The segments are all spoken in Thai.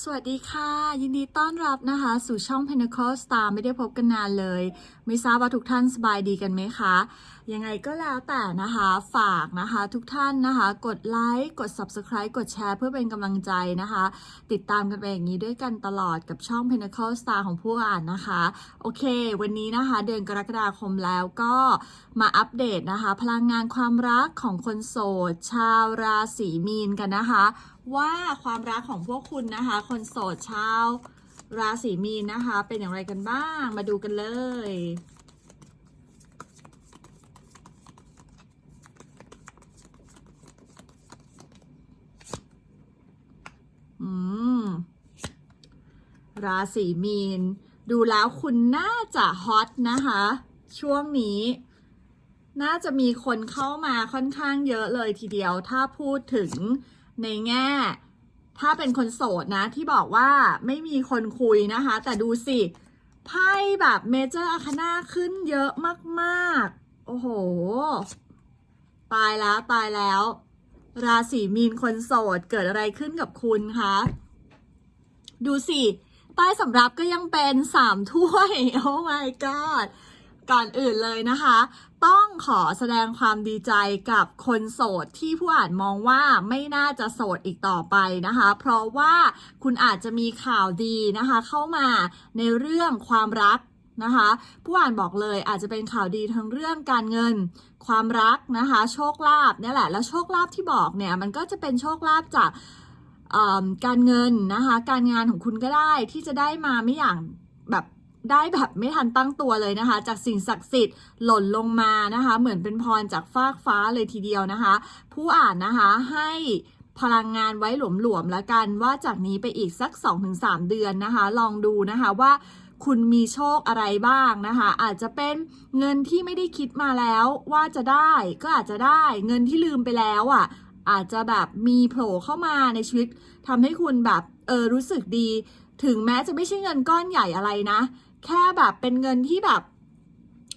สวัสดีค่ะ ยินดีต้อนรับนะคะ สู่ช่อง Pinnacle Star ไม่ได้พบกันนานเลย ไม่ทราบว่าทุกท่านสบายดีกันไหมคะ ยังไงก็แล้วแต่นะคะ ฝากนะคะทุกท่านนะคะ กดไลค์กด Subscribe กดแชร์เพื่อเป็นกำลังใจนะคะ ติดตามกันไปอย่างนี้ด้วยกันตลอดกับช่อง Pinnacle Star ของผู้อ่านนะคะ โอเค วันนี้นะคะ เดือนกรกฎาคมแล้วก็มาอัปเดตนะคะ พลังงานความรักของคนโสด ชาวราศีมีนกันนะคะ ว่าความรักของพวกคุณนะคะ คนโสดชาวราศีมีนนะคะ เป็นอย่างไรกันบ้าง มาดูกันเลยอืมราศีมีน ดูแล้วคุณน่าจะฮอตนะคะ ช่วงนี้ น่าจะมีคนเข้ามาค่อนข้างเยอะเลยทีเดียว ถ้าพูดถึง ในแง่ ถ้าเป็นคนโสดนะ ที่บอกว่าไม่มีคนคุยนะคะ แต่ดูสิไพ่แบบเมเจอร์อาคาน่าขึ้นเยอะมากๆ โอ้โห ตายแล้วตายแล้ว ราศีมีนคนโสดเกิดอะไรขึ้นกับคุณคะดูสิ ใต้สำรับก็ยังเป็นสามถ้วย โอ้ my god ก่อนอื่นเลยนะคะ ต้องขอแสดงความดีใจกับคนโสดที่ผู้อ่านมองว่าไม่น่าจะโสดอีกต่อไปนะคะ เพราะว่าคุณอาจจะมีข่าวดีนะคะ เข้ามาในเรื่องความรักนะคะผู้อ่านบอกเลยอาจจะเป็นข่าวดีทั้งเรื่องการเงิน ความรักนะคะ โชคลาภนี่แหละ แล้วโชคลาภที่บอกเนี่ยมันก็จะเป็นโชคลาภจากเอิ่มการเงินนะคะ การงานของคุณก็ได้ที่จะได้มาไม่อย่างแบบ ได้แบบไม่ทันตั้งตัวเลยนะคะ จากสิ่งศักดิ์สิทธิ์หล่นลงมานะคะ เหมือนเป็นพรจากฟากฟ้าเลยทีเดียวนะคะ ผู้อ่านนะคะให้พลังงานไว้หลวมๆแล้วกันว่าจากนี้ไปอีกสัก 2-3 เดือนนะคะ ลองดูนะคะว่าคุณมีโชคอะไรบ้างนะคะ อาจจะเป็นเงินที่ไม่ได้คิดมาแล้วว่าจะได้ก็อาจจะได้เงินที่ลืมไปแล้วอะ อาจจะแบบมีโผล่เข้ามาในชีวิตทำให้คุณแบบเออรู้สึกดี ถึงแม้จะไม่ใช่เงินก้อนใหญ่อะไรนะ แค่แบบเป็นเงินที่แบบ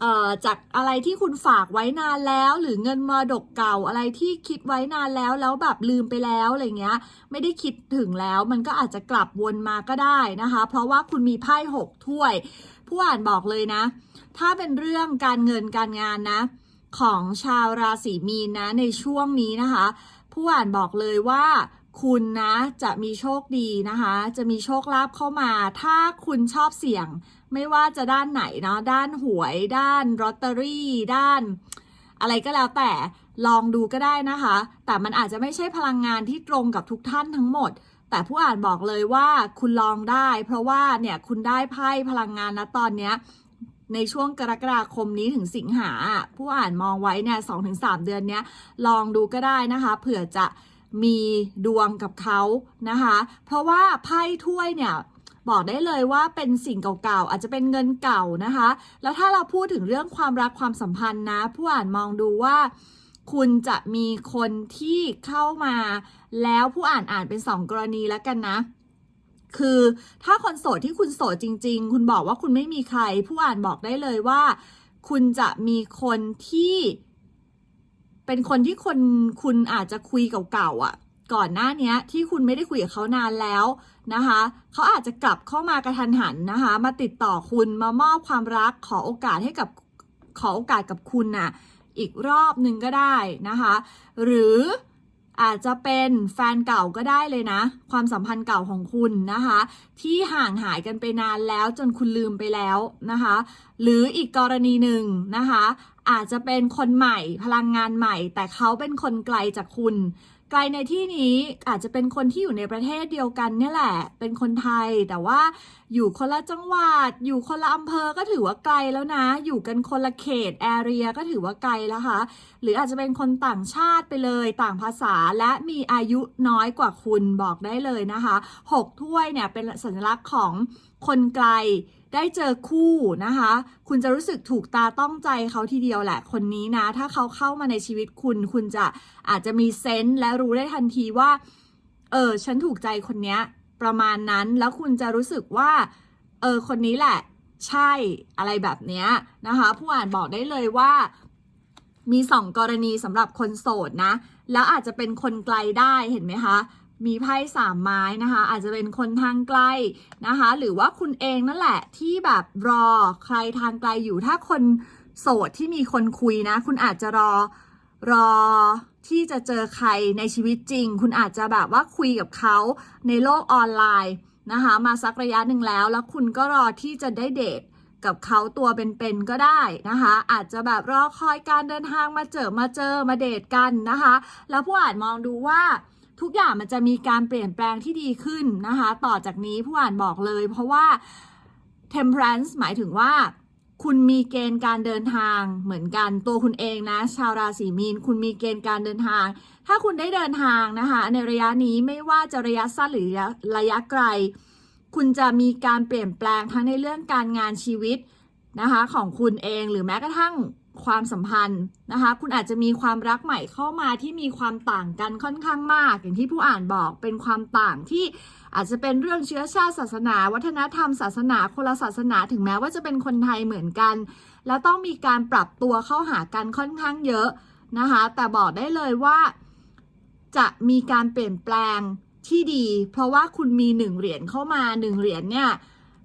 เอ่อจากอะไรที่คุณฝากไว้นานแล้ว หรือเงินมรดกเก่าอะไรที่คิดไว้นานแล้วแล้วแบบลืมไปแล้วอะไรเงี้ย ไม่ได้คิดถึงแล้ว มันก็อาจจะกลับวนมาก็ได้นะคะ เพราะว่าคุณมีไพ่หกถ้วย ผู้อ่านบอกเลยนะ ถ้าเป็นเรื่องการเงินการงานนะ ของชาวราศีมีนนะในช่วงนี้นะคะ ผู้อ่านบอกเลยว่า คุณนะจะมีโชคดีนะคะ จะมีโชคลาภเข้ามา ถ้าคุณชอบเสี่ยง ไม่ว่าจะด้านไหนเนาะด้านหวย ด้านลอตเตอรี่ ด้าน อะไรก็แล้วแต่ลองดูก็ได้นะคะ แต่มันอาจจะไม่ใช่พลังงานที่ตรงกับทุกท่านทั้งหมด แต่ผู้อ่านบอกเลยว่าคุณลองได้ เพราะว่าเนี่ยคุณได้ไพ่พลังงานนะตอนเนี้ยในช่วงกรกฎาคมนี้ถึงสิงหาผู้อ่านมองไว้เนี่ยสองถึงสามเดือนเนี้ยลองดูก็ได้นะคะ เผื่อจะ มีดวงกับเขานะคะ เพราะว่าไพ่ถ้วยเนี่ยบอกได้เลยว่าเป็นสิ่งเก่าๆ อาจจะเป็นเงินเก่านะคะ แล้วถ้าเราพูดถึงเรื่องความรักความสัมพันธ์นะ ผู้อ่านมองดูว่า คุณจะมีคนที่เข้ามา แล้วผู้อ่านอ่านเป็นสองกรณีแล้วกันนะคือถ้าคนโสดที่คุณโสดจริง ๆ คุณบอกว่าคุณไม่มีใคร ผู้อ่านบอกได้เลยว่า คุณจะมีคนที่ เป็นคนที่คนคุณอาจจะคุยเก่าๆอะ ก่อนหน้านี้ที่คุณไม่ได้คุยกับเขานานแล้วนะคะเขาอาจจะกลับเข้ามากระทันหันนะคะ มาติดต่อคุณมามอบความรักขอโอกาสให้กับขอโอกาสกับคุณน่ะอีกรอบหนึ่งก็ได้นะคะ หรือ อาจจะเป็นแฟนเก่าก็ได้เลยนะ ความสัมพันธ์เก่าของคุณนะคะ ที่ห่างหายกันไปนานแล้วจนคุณลืมไปแล้วนะคะ หรืออีกกรณีหนึ่งนะคะ อาจจะเป็นคนใหม่พลังงานใหม่ แต่เขาเป็นคนไกลจากคุณ ไกลในที่นี้อาจจะเป็นคนที่อยู่ในประเทศเดียวกันเนี่ยแหละ เป็นคนไทยแต่ว่าอยู่คนละจังหวัด อยู่คนละอำเภอก็ถือว่าไกลแล้วนะ อยู่กันคนละเขตแอเรียก็ถือว่าไกลแล้วค่ะ หรืออาจจะเป็นคนต่างชาติไปเลยต่างภาษาและมีอายุน้อยกว่าคุณบอกได้เลยนะคะหกถ้วยเนี่ยเป็นสัญลักษณ์ของคนไกลได้เจอคู่นะคะ คุณจะรู้สึกถูกตาต้องใจเขาทีเดียวแหละคนนี้นะ ถ้าเขาเข้ามาในชีวิตคุณ คุณจะอาจจะมีเซนส์และรู้ได้ทันทีว่า เออ ฉันถูกใจคนเนี้ย ประมาณนั้น แล้วคุณจะรู้สึกว่า เออ คนนี้แหละ ใช่ อะไรแบบเนี้ยนะคะ ผู้อ่านบอกได้เลยว่า มีสองกรณีสำหรับคนโสดนะ แล้วอาจจะเป็นคนไกลได้เห็นไหมคะ มีไพ่สามไม้นะคะ อาจจะเป็นคนทางไกลนะคะ หรือว่าคุณเองนั่นแหละที่แบบรอใครทางไกลอยู่ถ้าคนโสดที่มีคนคุยนะ คุณอาจจะรอรอที่จะเจอใครในชีวิตจริง คุณอาจจะแบบว่าคุยกับเขาในโลกออนไลน์นะคะ มาสักระยะหนึ่งแล้ว แล้วคุณก็รอที่จะได้เดท กับเขาตัวเป็นๆก็ได้นะคะ อาจจะแบบรอคอยการเดินทางมาเจอมาเจอมาเดทกันนะคะ แล้วผู้อ่านมองดูว่าทุกอย่างมันจะมีการเปลี่ยนแปลงที่ดีขึ้นนะคะ ต่อจากนี้ผู้อ่านบอกเลย เพราะว่า temperance หมายถึงว่าคุณมีเกณฑ์การเดินทางเหมือนกันตัวคุณเองนะ ชาวราศีมีน คุณมีเกณฑ์การเดินทาง ถ้าคุณได้เดินทางนะคะ ในระยะนี้ไม่ว่าจะระยะสั้นหรือระยะไกล คุณจะมีการเปลี่ยนแปลงทั้งในเรื่องการงานชีวิตนะคะของคุณเองหรือแม้กระทั่งความสัมพันธ์นะคะ คุณอาจจะมีความรักใหม่เข้ามาที่มีความต่างกันค่อนข้างมาก อย่างที่ผู้อ่านบอกเป็นความต่างที่อาจจะเป็นเรื่องเชื้อชาติศาสนา วัฒนธรรม ศาสนาคนละศาสนาถึงแม้ว่าจะเป็นคนไทยเหมือนกัน แล้วต้องมีการปรับตัวเข้าหากันค่อนข้างเยอะนะคะ แต่บอกได้เลยว่าจะมีการเปลี่ยนแปลง ที่ดี เพราะว่าคุณมีหนึ่งเหรียญเข้ามาหนึ่งเหรียญเนี่ย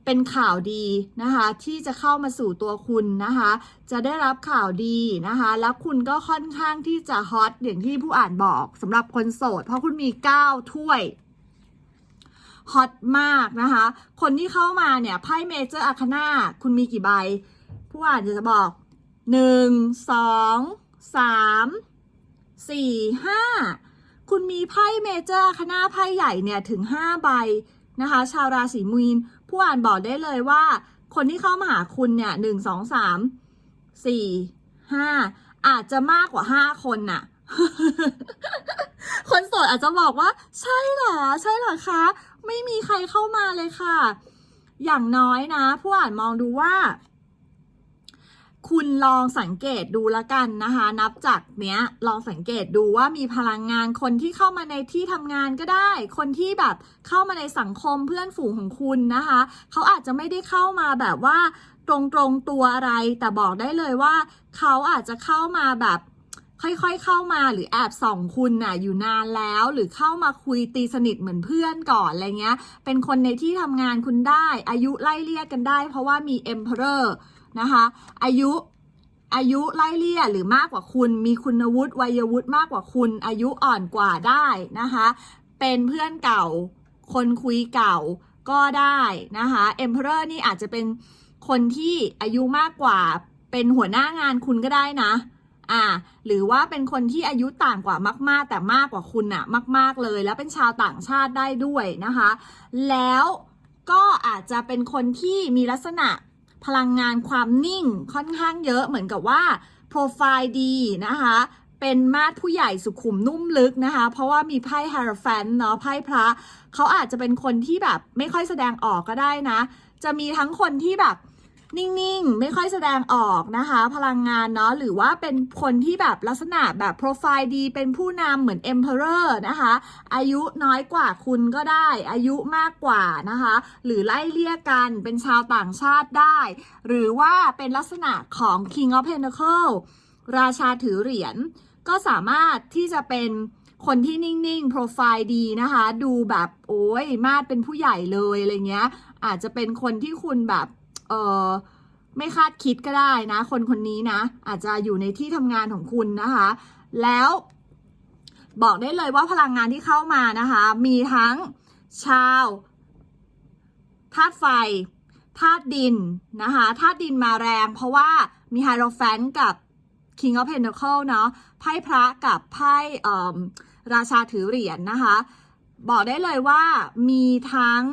เป็นข่าวดีนะคะที่จะเข้ามาสู่ตัวคุณนะคะ จะได้รับข่าวดีนะคะ แล้วคุณก็ค่อนข้างที่จะฮอตอย่างที่ผู้อ่านบอกสำหรับคนโสด เพราะคุณมี9ถ้วยฮอตมากนะคะ คนที่เข้ามาเนี่ยไพ่เมเจอร์อาคาน่าคุณมีกี่ใบ ผู้อ่านจะบอก1 2 3 4 5 คุณมีไพ่เมเจอร์คณะไพ่ใหญ่เนี่ยถึง 5 ใบนะคะ ชาวราศีมีน ผู้อ่านบอกได้เลยว่า คนที่เข้ามาหาคุณเนี่ยหนึ่งสองสามสี่ห้าอาจจะมากกว่าห้าคนน่ะ คนโสดอาจจะบอกว่า ใช่เหรอ ใช่เหรอคะ ไม่มีใครเข้ามาเลยค่ะ อย่างน้อยนะ ผู้อ่านมองดูว่า คุณลองสังเกตดูละกันนะคะ นับจากเนี้ยลองสังเกตดูว่ามีพลังงานคนที่เข้ามาในที่ทำงานก็ได้ คนที่แบบเข้ามาในสังคมเพื่อนฝูงของคุณนะคะ เขาอาจจะไม่ได้เข้ามาแบบว่าตรงตรงๆตัวอะไร แต่บอกได้เลยว่า เขาอาจจะเข้ามาแบบ ค่อยๆ เข้ามาหรือแอบส่องคุณน่ะอยู่นานแล้ว หรือเข้ามาคุยตีสนิทเหมือนเพื่อนก่อนอะไรเงี้ย เป็นคนในที่ทำงานคุณได้ อายุไล่เลี่ยกันได้ เพราะว่ามี Emperor นะคะ อายุอายุไล่เลี่ยหรือมากกว่าคุณ มีคุณวุฒิวัยวุฒิมากกว่าคุณ อายุอ่อนกว่าได้นะคะ เป็นเพื่อนเก่า คนคุยเก่าก็ได้นะคะ Emperor นี่อาจจะเป็นคนที่อายุมากกว่า เป็นหัวหน้างานคุณก็ได้นะ อ่า หรือว่าเป็นคนที่อายุต่างกว่ามาก ๆ แต่มากกว่าคุณอะมาก ๆเลย แล้วเป็นชาวต่างชาติได้ด้วยนะคะ แล้วก็อาจจะเป็นคนที่มีลักษณะพลังงานความนิ่งค่อนข้างเยอะเหมือนกับว่าโปรไฟล์ดีนะคะเป็นมาดผู้ใหญ่สุขุมนุ่มลึกนะคะ เพราะว่ามีไพ่ฮาร์แฟนเนาะไพ่พระ เขาอาจจะเป็นคนที่แบบไม่ค่อยแสดงออกก็ได้นะ จะมีทั้งคนที่แบบ นิ่งๆ ไม่ค่อยแสดงออกนะคะ พลังงานเนาะหรือว่าเป็นคนที่แบบลักษณะแบบโปรไฟล์ดีเป็นผู้นำเหมือน Emperor นะคะ อายุน้อยกว่าคุณก็ได้ อายุมากกว่านะคะ หรือไล่เลี่ยกันเป็นชาวต่างชาติได้ หรือว่าเป็นลักษณะของ King of Pentacle ราชาถือเหรียญก็สามารถที่จะเป็นคนที่นิ่งๆ โปรไฟล์ดีนะคะ ดูแบบโอ้ยมาดเป็นผู้ใหญ่เลยอะไรเงี้ย อาจจะเป็นคนที่คุณแบบ เออไม่คาดคิดก็ได้นะ คนคนนี้นะ อาจจะอยู่ในที่ทำงานของคุณนะคะ แล้วบอกได้เลยว่าพลังงานที่เข้ามานะคะ มีทั้งชาวธาตุไฟธาตุดินนะคะธาตุดินมาแรงเพราะว่ามีไฮโรแฟนกับ King of Pentacle เนาะไพ่พระกับไพ่ราชาถือเหรียญนะคะ บอกได้เลยว่ามีทั้ง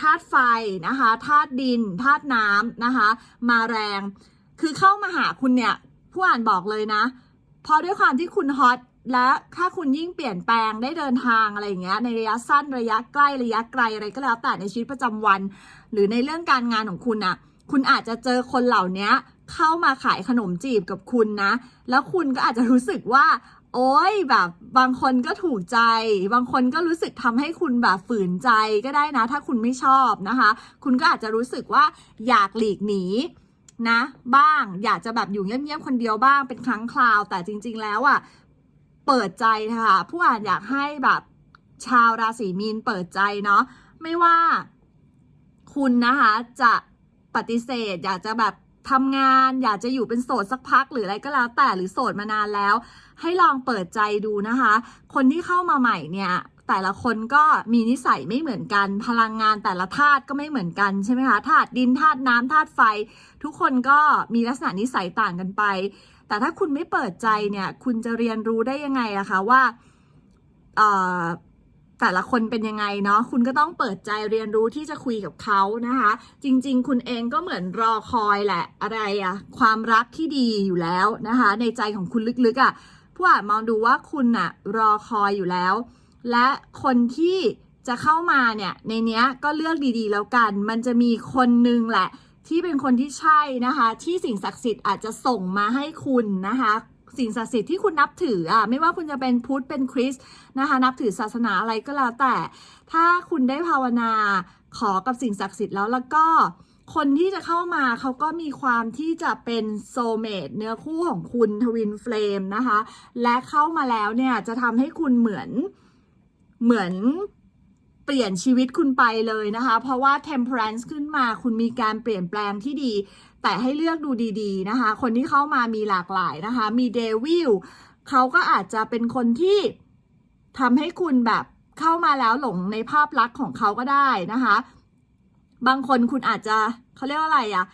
ธาตุไฟนะคะธาตุดินธาตุน้ำนะคะ มาแรง คือเข้ามาหาคุณเนี่ย ผู้อ่านบอกเลยนะ เพราะด้วยความที่คุณฮอตและถ้าคุณยิ่งเปลี่ยนแปลงได้เดินทางอะไรอย่างเงี้ยในระยะสั้นระยะใกล้ระยะไกลอะไรก็แล้วแต่ในชีวิตประจำวัน หรือในเรื่องการงานของคุณอะคุณอาจจะเจอคนเหล่านี้เข้ามาขายขนมจีบกับคุณนะ แล้วคุณก็อาจจะรู้สึกว่า โอ๊ยแบบบางคนก็ถูกใจ บางคนก็รู้สึกทำให้คุณแบบฝืนใจก็ได้นะ ถ้าคุณไม่ชอบนะคะ คุณก็อาจจะรู้สึกว่าอยากหลีกหนีนะ บ้างอยากจะแบบอยู่เงียบๆคนเดียวบ้างเป็นครั้งคราว แต่จริง ๆ แล้วอะเปิดใจค่ะ ผู้อ่านอยากให้แบบชาวราศีมีนเปิดใจเนาะไม่ว่าคุณนะคะจะปฏิเสธ อยากจะแบบ ทำงานอยากจะอยู่เป็นโสดสักพักหรืออะไรก็แล้วแต่หรือโสดมานานแล้ว ให้ลองเปิดใจดูนะคะ คนที่เข้ามาใหม่เนี่ยแต่ละคนก็มีนิสัยไม่เหมือนกัน พลังงานแต่ละธาตุก็ไม่เหมือนกันใช่ไหมคะธาตุดินธาตุน้ำธาตุไฟ ทุกคนก็มีลักษณะนิสัยต่างกันไป แต่ถ้าคุณไม่เปิดใจเนี่ย คุณจะเรียนรู้ได้ยังไงอะคะว่าเอ่อ แต่ละคนเป็นยังไงเนาะคุณก็ต้องเปิดใจเรียนรู้ที่จะคุยกับเขานะคะ จริง ๆ คุณเองก็เหมือนรอคอยแหละอะไรอะความรักที่ดีอยู่แล้วนะคะ ในใจของคุณลึกๆอะผู้อ่านมองดูว่าคุณอะรอคอยอยู่แล้ว และคนที่จะเข้ามาเนี่ยในเนี้ยก็เลือกดีๆ แล้วกัน มันจะมีคนนึงแหละที่เป็นคนที่ใช่นะคะ ที่สิ่งศักดิ์สิทธิ์อาจจะส่งมาให้คุณนะคะ สิ่งศักดิ์สิทธิ์ที่คุณนับถืออะไม่ว่าคุณจะเป็นพุทธเป็นคริสต์นะคะนับถือศาสนาอะไรก็แล้วแต่ ถ้าคุณได้ภาวนาขอกับสิ่งศักดิ์สิทธิ์แล้วแล้วก็คนที่จะเข้ามาเขาก็มีความที่จะเป็นโซเมดเนื้อคู่ของคุณทวินเฟลมนะคะ และเข้ามาแล้วเนี่ยจะทำให้คุณเหมือนเหมือนเปลี่ยนชีวิตคุณไปเลยนะคะ เพราะว่า temperance ขึ้นมาคุณมีการเปลี่ยนแปลงที่ดี แต่ให้เลือกดูดีๆนะคะ คนที่เข้ามามีหลากหลายนะคะ มีเดวิลเขาก็อาจจะเป็นคนที่ทำให้คุณแบบเข้ามาแล้วหลงในภาพลักษณ์ของเขาก็ได้นะคะ บางคนคุณอาจจะเขาเรียกว่าอะไรอะ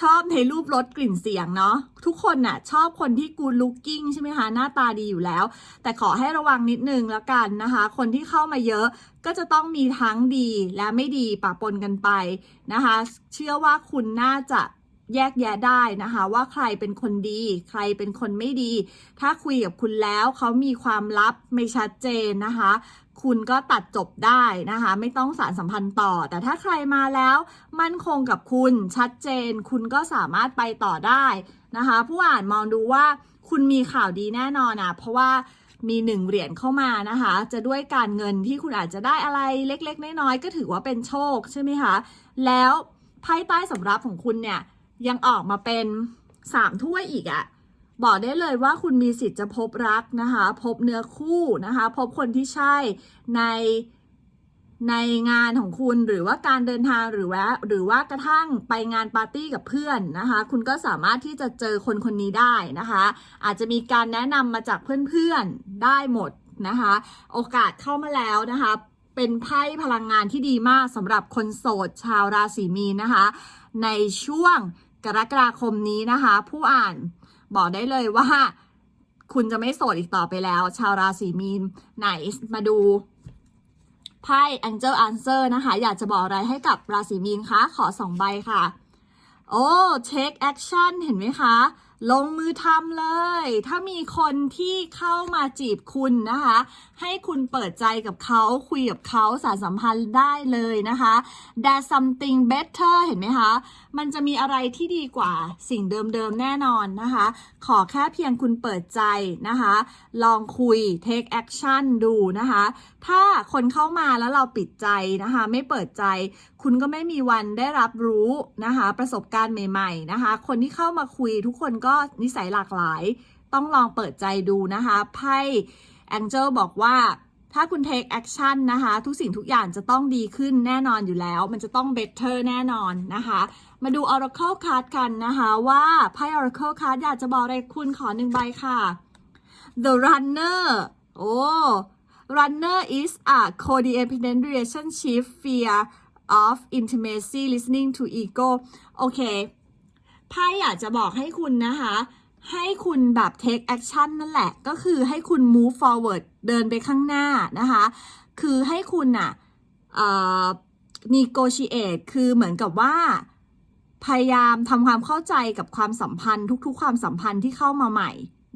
ชอบในรูปรสกลิ่นเสียงเนาะทุกคนน่ะ ชอบคนที่กูลุ o กิ้งใช่ไหมคะ หน้าตาดีอยู่แล้ว แต่ขอให้ระวังนิดนึงแล้วกันนะคะ คนที่เข้ามาเยอะก็จะต้องมีทั้งดีและไม่ดีปะปนกันไปนะคะ เชื่อว่าคุณน่าจะ แยกแยะได้นะคะ ว่าใครเป็นคนดี ใครเป็นคนไม่ดี ถ้าคุยกับคุณแล้วเขามีความลับไม่ชัดเจนนะคะ คุณก็ตัดจบได้นะคะ ไม่ต้องสารสัมพันธ์ต่อ แต่ถ้าใครมาแล้ว มั่นคงกับคุณชัดเจน คุณก็สามารถไปต่อได้นะคะ ผู้อ่านมองดูว่าคุณมีข่าวดีแน่นอนนะเพราะว่ามีหนึ่งเหรียญเข้ามานะคะ จะด้วยการเงินที่คุณอาจจะได้อะไรเล็ก ๆ น้อยๆก็ถือว่าเป็นโชคใช่ไหมคะ แล้วไพ่ใต้สำรับของคุณเนี่ย ยังออกมาเป็นสามถ้วยอีกอะบอกได้เลยว่าคุณมีสิทธิ์จะพบรักนะคะ พบเนื้อคู่นะคะ พบคนที่ใช่ในในงานของคุณหรือว่าการเดินทางหรือว่าหรือว่ากระทั่งไปงานปาร์ตี้กับเพื่อนนะคะ คุณก็สามารถที่จะเจอคนคนนี้ได้นะคะ อาจจะมีการแนะนำมาจากเพื่อนๆได้หมดนะคะ โอกาสเข้ามาแล้วนะคะ เป็นไพ่พลังงานที่ดีมากสำหรับคนโสดชาวราศีมีนนะคะ ในช่วง กรกฎาคมนี้นะคะ ผู้อ่านบอกได้เลยว่า คุณจะไม่โสดอีกต่อไปแล้ว ชาวราศีมีนไหนมาดูไพ่ Angel Answer นะคะ อยากจะบอกอะไรให้กับราศีมีนคะ ขอสองใบค่ะ โอ้ take action เห็นไหมคะ ลงมือทำเลย ถ้ามีคนที่เข้ามาจีบคุณนะคะ ให้คุณเปิดใจกับเขาคุยกับเขาสารสัมพันธ์ได้เลยนะคะ there's something better เห็นไหมคะ มันจะมีอะไรที่ดีกว่าสิ่งเดิมๆแน่นอนนะคะ ขอแค่เพียงคุณเปิดใจนะคะ ลองคุย take action ดูนะคะ ถ้าคนเข้ามาแล้วเราปิดใจนะคะ ไม่เปิดใจคุณก็ไม่มีวันได้รับรู้นะคะ ประสบการณ์ใหม่ ๆนะคะ คนที่เข้ามาคุยทุกคนก็นิสัยหลากหลาย ต้องลองเปิดใจดูนะคะไพ่ Angel บอกว่าถ้าคุณ take action นะคะ ทุกสิ่งทุกอย่างจะต้องดีขึ้นแน่นอนอยู่แล้ว มันจะต้อง better แน่นอนนะคะ มาดู Oracle card กันนะคะว่าไพ่ Oracle card อยากจะบอกอะไรคุณขอหนึ่งใบค่ะ The runner โอ้ runner is a codependent relationship fear of intimacy listening to ego โอเคไพ่อยากจะบอกให้คุณนะคะ ให้คุณแบบ take action นั่นแหละ ก็คือให้คุณ move forward เดินไปข้างหน้านะคะ คือให้คุณอะเอ่อ negotiate คือเหมือนกับว่าพยายามทำความเข้าใจกับความสัมพันธ์ ทุกๆ ความสัมพันธ์ที่เข้ามาใหม่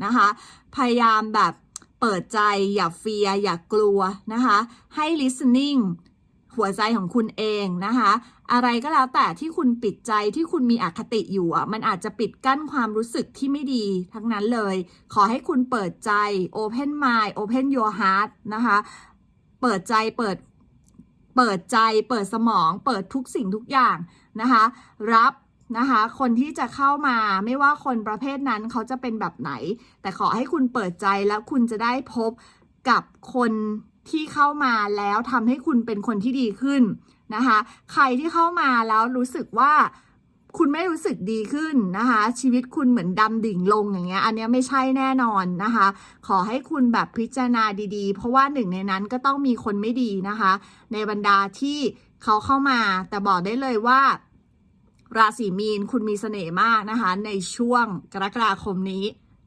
นะคะ พยายามแบบเปิดใจอย่าเฟียอย่ากลัวนะคะ ให้ listening หัวใจของคุณเองนะคะ อะไรก็แล้วแต่ที่คุณปิดใจที่คุณมีอคติอยู่อะมันอาจจะปิดกั้นความรู้สึกที่ไม่ดีทั้งนั้นเลย ขอให้คุณเปิดใจ open mind open your heart นะคะ เปิดใจเปิดเปิดใจเปิดสมอง เปิดทุกสิ่งทุกอย่างนะคะ รับนะคะ คนที่จะเข้ามาไม่ว่าคนประเภทนั้นเขาจะเป็นแบบไหน แต่ขอให้คุณเปิดใจแล้วคุณจะได้พบกับคน ที่เข้ามาแล้วทำให้คุณเป็นคนที่ดีขึ้นนะคะ ใครที่เข้ามาแล้วรู้สึกว่าคุณไม่รู้สึกดีขึ้นนะคะ ชีวิตคุณเหมือนดำดิ่งลงอย่างเงี้ย อันนี้ไม่ใช่แน่นอนนะคะ ขอให้คุณแบบพิจารณาดีๆ เพราะว่าหนึ่งในนั้นก็ต้องมีคนไม่ดีนะคะ ในบรรดาที่เขาเข้ามา แต่บอกได้เลยว่าราศีมีนคุณมีเสน่ห์มากนะคะ ในช่วงกรกฎาคมนี้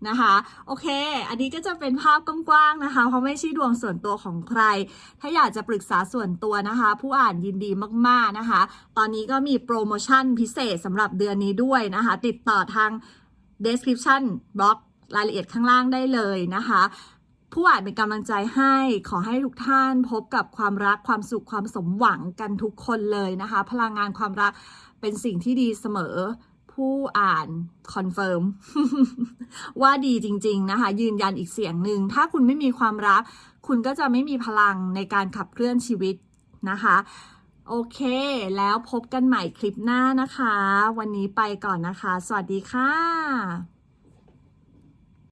นะคะ โอเค อันนี้ก็จะเป็นภาพกว้างๆนะคะ เพราะไม่ใช่ดวงส่วนตัวของใคร ถ้าอยากจะปรึกษาส่วนตัวนะคะ ผู้อ่านยินดีมากๆนะคะ ตอนนี้ก็มีโปรโมชั่นพิเศษสำหรับเดือนนี้ด้วยนะคะ ติดต่อทาง description box รายละเอียดข้างล่างได้เลยนะคะผู้อ่านเป็นกำลังใจให้ขอให้ทุกท่านพบกับความรักความสุขความสมหวังกันทุกคนเลยนะคะ พลังงานความรักเป็นสิ่งที่ดีเสมอ ผู้อ่านคอนเฟิร์มว่าดีจริง ๆ นะคะ ยืนยันอีกเสียงหนึ่ง ถ้าคุณไม่มีความรัก คุณก็จะไม่มีพลังในการขับเคลื่อนชีวิตนะคะ โอเค แล้วพบกันใหม่คลิปหน้านะคะ วันนี้ไปก่อนนะคะ สวัสดีค่ะ